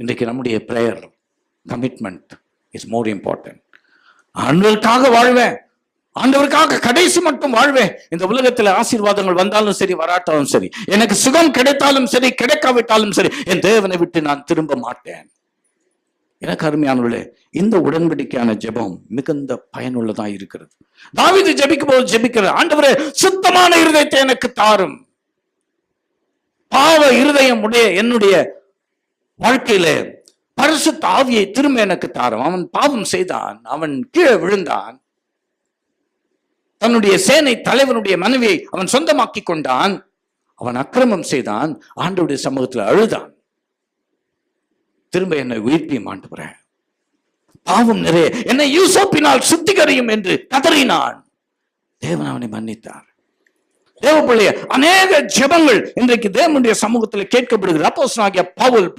இன்றைக்கு நம்முடைய prayer commitment is more important ஆண்டவருக்காக வாழ்வேன். ஆண்டவருக்காக கடைசி மட்டும் வாழ்வேன். இந்த உலகத்தில் ஆசீர்வாதங்கள் வந்தாலும் சரி வராட்டாலும் சரி எனக்கு சுகம் கிடைத்தாலும் சரி கிடைக்காவிட்டாலும் சரி என் தேவனை விட்டு நான் திரும்ப மாட்டேன். எனக்கு அருமையானவர்களே இந்த உடன்படிக்கையான ஜெபம் மிகுந்த பயனுள்ளதா இருக்கிறது. தாவிது ஜெபிக்கும் போது ஜெபிக்கிறது ஆண்டவரே சுத்தமான இருதயத்தை எனக்கு தாரும். பாவ இருதயம் உடைய என்னுடைய வாழ்க்கையில பரிசு தாவியை திரும்ப எனக்கு தாரும். அவன் பாவம் செய்தான். அவன் கீழே விழுந்தான். தன்னுடைய சேனை தலைவனுடைய மனைவியை அவன் சொந்தமாக்கி கொண்டான். அவன் அக்கிரமம் செய்தான். ஆண்டவுடைய சமூகத்தில் அழுதான். திரும்ப என்னை உயிர்ப்பியும் ஆண்டு பாவம் நிறைய. என்னை யூசோப்பினால் சுத்திகரியும் என்று கதறினான். தேவன் அவனை மன்னித்தார். தேவ பிள்ளைய அநேக ஜெபங்கள் இன்றைக்கு தேவனுடைய சமூகத்தில் கேட்கப்படுகிறது. அப்போஸ் பவுல்